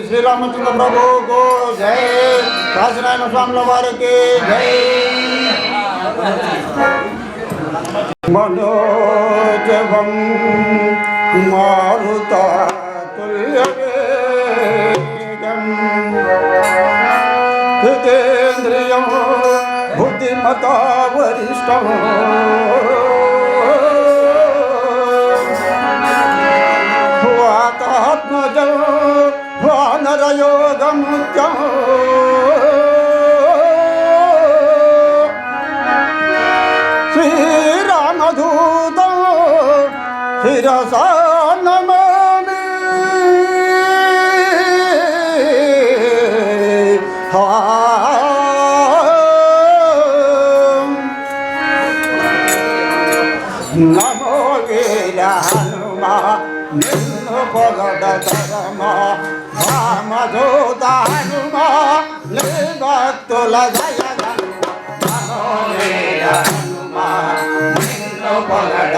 శ్రీరామచంద్ర ప్రభుకు జై కాశీనారాయణ స్వాముల వారికి జై మనోజవం మారుత తుల్యవేగం హితేంద్రియం బుద్ధిమతా వరిష్టం వానరయోగముఖ్యం శ్రీరామదూతం నమో వీర హనుమా నిన్ను పొగడ తరమా భక్తుల జయ నమో వీర హనుమా నిన్ను పొగడ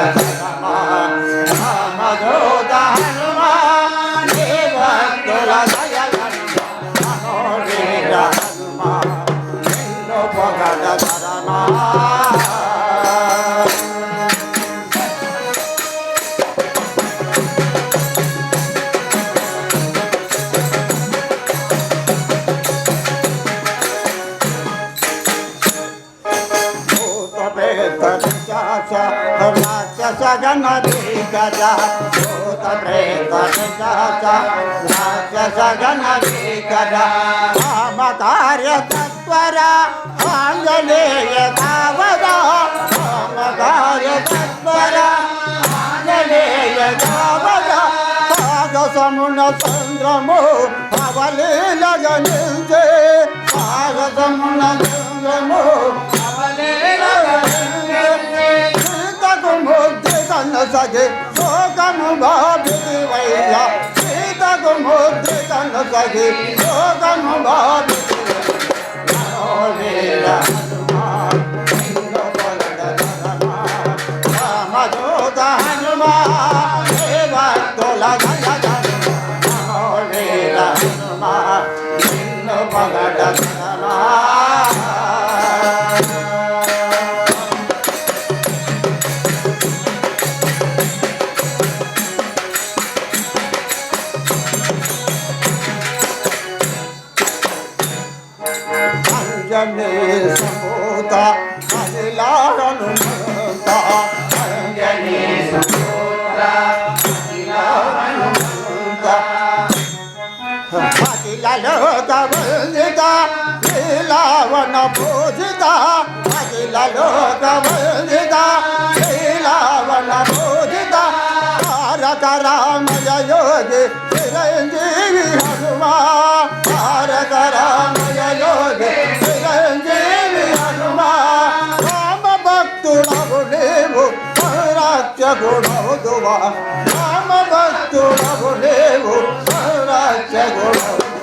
రాక్షస గణీకజ భూత ప్రేత రాక్షస గణీకజ రామ కార్య తత్వర ఆంజనేయ కావద రామ కార్య తత్వర ఆంజనేయ కావద పాదసమున చంద్రము పవలీలగ నిల్చే ఆగతమున చంద్రము కన్న సగి శోకము బాబిది వయ్య సీతకు ముద్రి కన్న సగి శోకము బాబిది రామదూత హనుమా భక్తుల జయ జయ హనుమా నిన్ను పగడ హనుమా సమూత అనిలారను అంజనే సమూత అఖిలలోక వందిత లీలావన పూజిత అఖిలలోక వందిత లీలావన పూజిత. తారక రామయ యోగి చిరంజీవి హనుమా భారత రామయ భక్తుడవు నీవు గుణవుదువా రామ భక్తుడవు నీవు రాజ్య గుణవుదువా